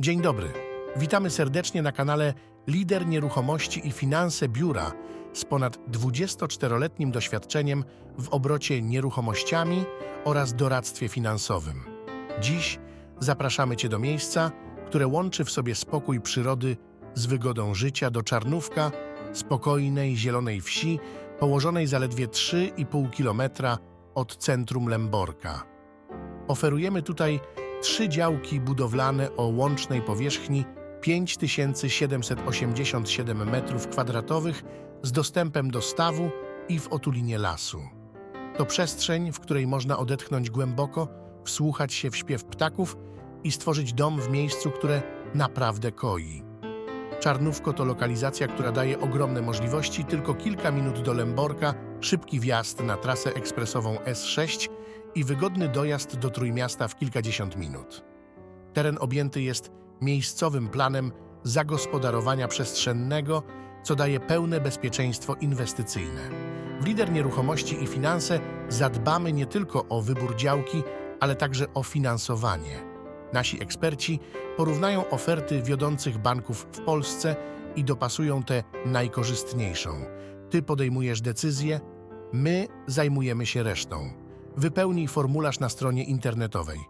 Dzień dobry. Witamy serdecznie na kanale Lider Nieruchomości i Finanse Biura z ponad 24-letnim doświadczeniem w obrocie nieruchomościami oraz doradztwie finansowym. Dziś zapraszamy Cię do miejsca, które łączy w sobie spokój przyrody z wygodą życia do Czarnówka, spokojnej, zielonej wsi, położonej zaledwie 3,5 kilometra od centrum Lęborka. Oferujemy tutaj trzy działki budowlane o łącznej powierzchni 5787 m2 z dostępem do stawu i w otulinie lasu. To przestrzeń, w której można odetchnąć głęboko, wsłuchać się w śpiew ptaków i stworzyć dom w miejscu, które naprawdę koi. Czarnówko to lokalizacja, która daje ogromne możliwości, tylko kilka minut do Lęborka, szybki wjazd na trasę ekspresową S6 i wygodny dojazd do Trójmiasta w kilkadziesiąt minut. Teren objęty jest miejscowym planem zagospodarowania przestrzennego, co daje pełne bezpieczeństwo inwestycyjne. W Lider Nieruchomości i Finanse zadbamy nie tylko o wybór działki, ale także o finansowanie. Nasi eksperci porównają oferty wiodących banków w Polsce i dopasują tę najkorzystniejszą. Ty podejmujesz decyzję, my zajmujemy się resztą. Wypełnij formularz na stronie internetowej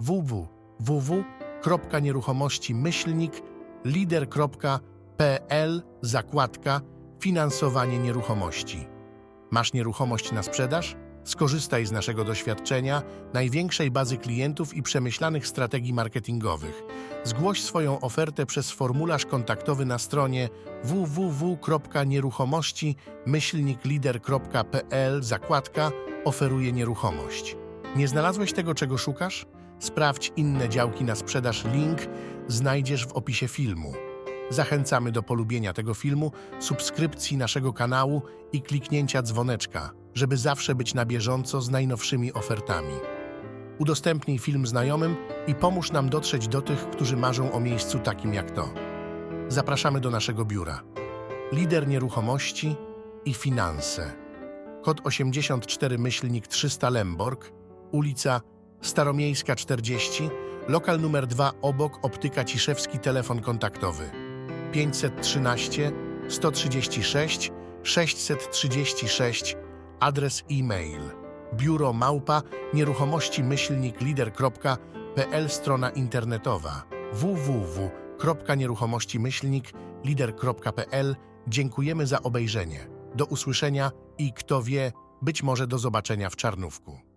www.nieruchomości-lider.pl zakładka finansowanie nieruchomości. Masz nieruchomość na sprzedaż? Skorzystaj z naszego doświadczenia, największej bazy klientów i przemyślanych strategii marketingowych. Zgłoś swoją ofertę przez formularz kontaktowy na stronie www.nieruchomości-lider.pl zakładka oferuje nieruchomość. Nie znalazłeś tego, czego szukasz? Sprawdź inne działki na sprzedaż. Link znajdziesz w opisie filmu. Zachęcamy do polubienia tego filmu, subskrypcji naszego kanału i kliknięcia dzwoneczka, żeby zawsze być na bieżąco z najnowszymi ofertami. Udostępnij film znajomym i pomóż nam dotrzeć do tych, którzy marzą o miejscu takim jak to. Zapraszamy do naszego biura. Lider nieruchomości i finanse. Kod 84 myślnik 300 Lemborg, ulica Staromiejska 40, lokal numer 2 obok Optyka Ciszewski, telefon kontaktowy 513 136 636, adres e-mail biuro małpa nieruchomości myślnik lider.pl, strona internetowa www.nieruchomości myślnik lider.pl. Dziękujemy za obejrzenie. Do usłyszenia i kto wie, być może do zobaczenia w Czarnówku.